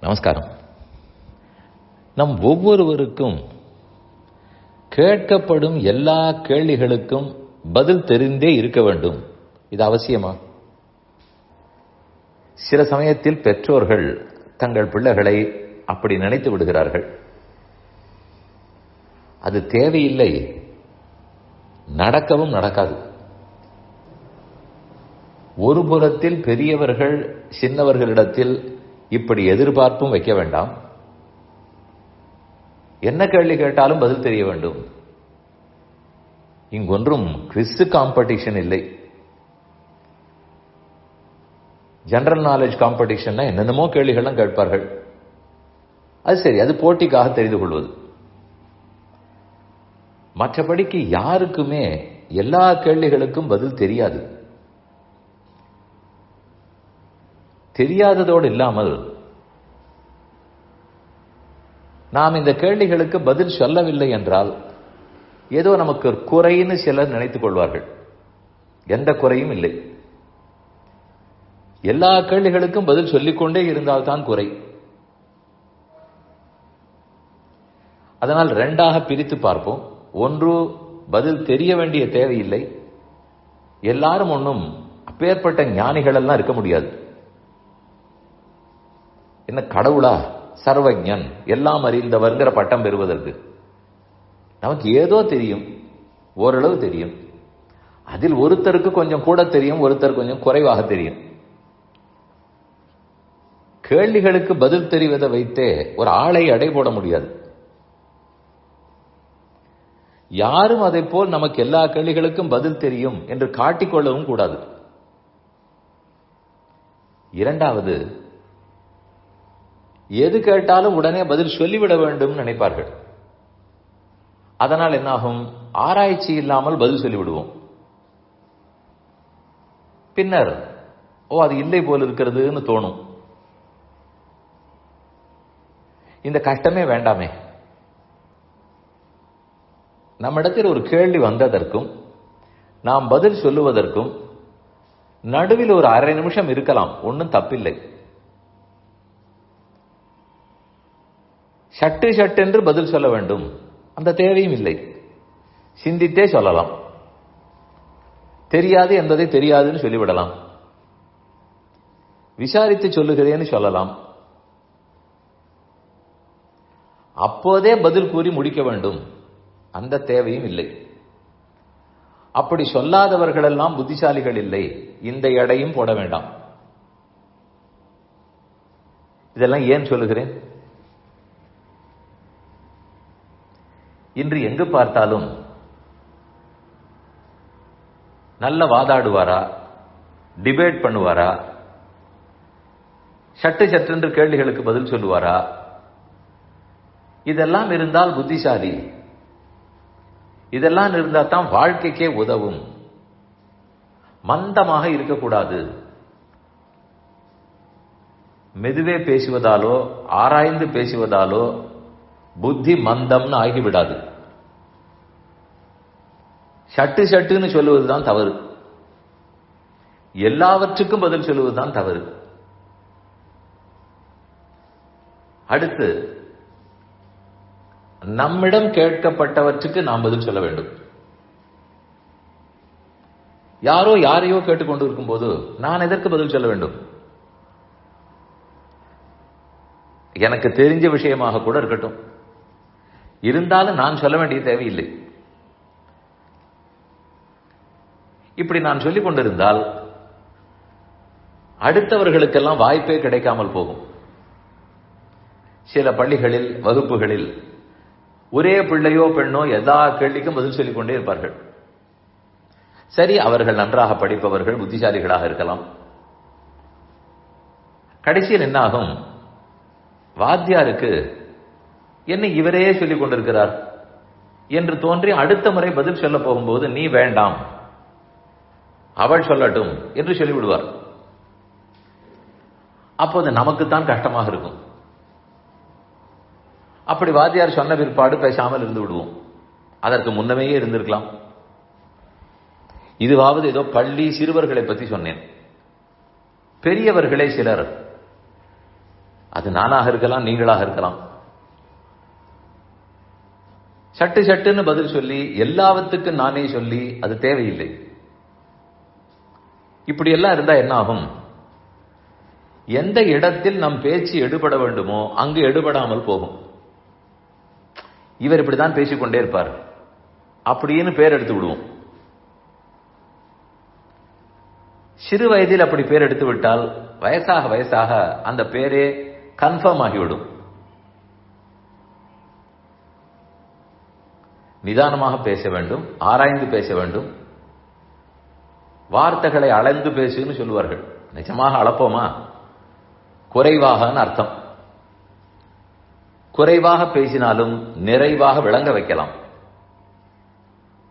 நமஸ்காரம். நம் ஒவ்வொருவருக்கும் கேட்கப்படும் எல்லா கேள்விகளுக்கும் பதில் தெரிந்தே இருக்க வேண்டும். இது அவசியமா? சில சமயத்தில் பெற்றோர்கள் தங்கள் பிள்ளைகளை அப்படி நினைத்து விடுகிறார்கள். அது தேவையில்லை. நடக்கவும் நடக்காது. ஒரு புறத்தில் பெரியவர்கள் சின்னவர்களிடத்தில் இப்படி எதிர்பார்ப்பும் வைக்க வேண்டாம். என்ன கேள்வி கேட்டாலும் பதில் தெரிய வேண்டும். இங்கொன்றும் குவிஸ் காம்படிஷன் இல்லை. ஜெனரல் நாலேஜ் காம்படிஷன்னா என்னென்னமோ கேள்விகள்லாம் கேட்பார்கள். அது சரி அது போட்டிக்காக தெரிந்து கொள்வது. மற்றபடிக்கு யாருக்குமே எல்லா கேள்விகளுக்கும் பதில் தெரியாது. தெரியாததோடு இல்லாமல் நாம் இந்த கேள்விகளுக்கு பதில் சொல்லவில்லை என்றால் ஏதோ நமக்கு குறைன்னு சிலர் நினைத்துக் கொள்வார்கள். எந்த குறையும் இல்லை. எல்லா கேள்விகளுக்கும் பதில் சொல்லிக்கொண்டே இருந்தால்தான் குறை. அதனால் ரெண்டாக பிரித்து பார்ப்போம். ஒன்று பதில் தெரிய வேண்டிய தேவையில்லை. எல்லாரும் ஒன்றும் அப்பேற்பட்ட ஞானிகள் எல்லாம் இருக்க முடியாது. என்ன கடவுளா? சர்வஜன். எல்லாம் அறிந்தவர்ங்கிற பட்டம் பெறுவதற்கு. நமக்கு ஏதோ தெரியும். ஓரளவு தெரியும். அதில் ஒருத்தருக்கு கொஞ்சம் கூட தெரியும் ஒருத்தர் கொஞ்சம் குறைவாக தெரியும். கேள்விகளுக்கு பதில் தெரிவதை வைத்தே ஒரு ஆளை அடை போட முடியாது. யாரும் அதை போல் நமக்கு எல்லா கேள்விகளுக்கும் பதில் தெரியும் என்று காட்டிக்கொள்ளவும் கூடாது. இரண்டாவது எது கேட்டாலும் உடனே பதில் சொல்லிவிட வேண்டும் நினைப்பார்கள். அதனால் என்னாகும்? ஆராய்ச்சி இல்லாமல் பதில் சொல்லிவிடுவோம். பின்னர் ஓ அது இல்லை போல் இருக்கிறதுன்னு தோணும். இந்த கஷ்டமே வேண்டாமே. நம்மிடத்தில் ஒரு கேள்வி வந்ததற்கும் நாம் பதில் சொல்லுவதற்கும் நடுவில் ஒரு அரை நிமிஷம் இருக்கலாம். ஒன்றும் தப்பில்லை. சட்டு சட்டென்று பதில் சொல்ல வேண்டும். அந்த தேவையும் இல்லை. சிந்தித்தே சொல்லலாம். தெரியாது என்பதை தெரியாதுன்னு சொல்லிவிடலாம். விசாரித்து சொல்லுகிறேன்னு சொல்லலாம். அப்போதே பதில் கூறி முடிக்க வேண்டும். அந்த தேவையும் இல்லை. அப்படி சொல்லாதவர்களெல்லாம் புத்திசாலிகள் இல்லை. இந்த எடையும் போட வேண்டாம். இதெல்லாம் ஏன் சொல்லுகிறேன்? இன்று எங்கு பார்த்தாலும் நல்ல வாதாடுவாரா? டிபேட் பண்ணுவாரா? சட்டு சட்டென்று கேள்விகளுக்கு பதில் சொல்லுவாரா? இதெல்லாம் இருந்தால் புத்திசாலி. இதெல்லாம் இருந்தால் தான் வாழ்க்கைக்கே உதவும். மந்தமாக இருக்கக்கூடாது. மெதுவே பேசுவதாலோ ஆராய்ந்து பேசுவதாலோ புத்தி மந்தம்னு ஆகிவிடாது. சட்டு சட்டுன்னு சொல்லுவதுதான் தவறு. எல்லாவற்றுக்கும் பதில் சொல்லுவதுதான் தவறு. அடுத்து நம்மிடம் கேட்கப்பட்டவற்றுக்கு நாம் பதில் சொல்ல வேண்டும். யாரோ யாரையோ கேட்டுக்கொண்டு இருக்கும் போது நான் எதற்கு பதில் சொல்ல வேண்டும்? எனக்கு தெரிஞ்ச விஷயமாக கூட இருக்கட்டும். இருந்தாலும் நான் சொல்ல வேண்டிய தேவையில்லை. இப்படி நான் சொல்லிக் கொண்டிருந்தால் அடுத்தவர்களுக்கெல்லாம் வாய்ப்பே கிடைக்காமல் போகும். சில பள்ளிகளில் வகுப்புகளில் ஒரே பிள்ளையோ பெண்ணோ எல்லா கேள்விக்கும் பதில் சொல்லிக் கொண்டே இருப்பார்கள். சரி அவர்கள் நன்றாக படிப்பவர்கள் புத்திசாலிகளாக இருக்கலாம். கடைசியில் என்னாகும்? வாத்தியாருக்கு என்ன இவரே சொல்லிக் கொண்டிருக்கிறார்? என்று தோன்றி அடுத்த முறை பதில் சொல்ல போகும்போது நீ வேண்டாம். அவள் சொல்லட்டும் என்று சொல்லிவிடுவார். அப்போது நமக்குத்தான் கஷ்டமாக இருக்கும். அப்படி வாத்தியார் சொன்ன பிற்பாடு பேசாமல் இருந்து விடுவோம். அதற்கு முன்னமேயே இருந்திருக்கலாம். இதுவாவது ஏதோ பள்ளி சிறுவர்களை பற்றி சொன்னேன். பெரியவர்களே சிலர். அது நானாக இருக்கலாம் நீங்களாக இருக்கலாம். சட்டு சட்டுன்னு பதில் சொல்லி எல்லாவற்றுக்கும் நானே சொல்லி அது தேவையில்லை. இப்படி எல்லாம் இருந்தா என்ன ஆகும்? எந்த இடத்தில் நம் பேச்சு எடுபட வேண்டுமோ அங்கு எடுபடாமல் போகும். இவர் இப்படிதான் பேசிக்கொண்டே இருப்பார். அப்படின்னு பேர் எடுத்து விடுவோம். சிறு வயதில் அப்படி பேர் எடுத்து விட்டால் வயசாக வயசாக அந்த பேரே கன்ஃபார்ம் ஆகிவிடும். நிதானமாக பேச வேண்டும் ஆராய்ந்து பேச வேண்டும். வார்த்தைகளை அளந்து பேசுன்னு சொல்லுவார்கள். நிஜமாக அளப்போமா? குறைவாகன்னு அர்த்தம். குறைவாக பேசினாலும் நிறைவாக விளங்க வைக்கலாம்.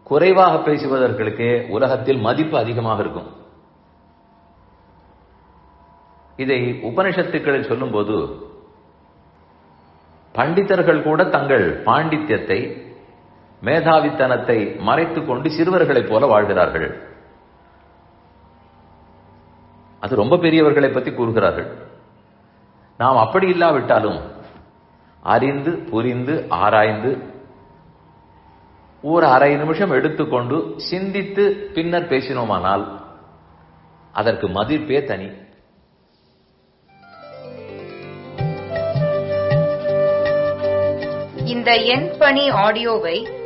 குறைவாக பேசுவதற்கு உலகத்தில் மதிப்பு அதிகமாக இருக்கும். இதை உபனிஷத்துக்களில் சொல்லும்போது பண்டிதர்கள் கூட தங்கள் பாண்டித்யத்தை மேதாவித்தனத்தை மறைத்துக் கொண்டு சிறுவர்களைப் போல வாழ்கிறார்கள். அது ரொம்ப பெரியவர்களை பற்றி கூறுகிறார்கள். நாம் அப்படி இல்லாவிட்டாலும் அறிந்து புரிந்து ஆராய்ந்து ஒரு அரை நிமிஷம் எடுத்துக்கொண்டு சிந்தித்து பின்னர் பேசினோமானால் அதற்கு மதிப்பே தனி. இந்த எண் பணி ஆடியோவை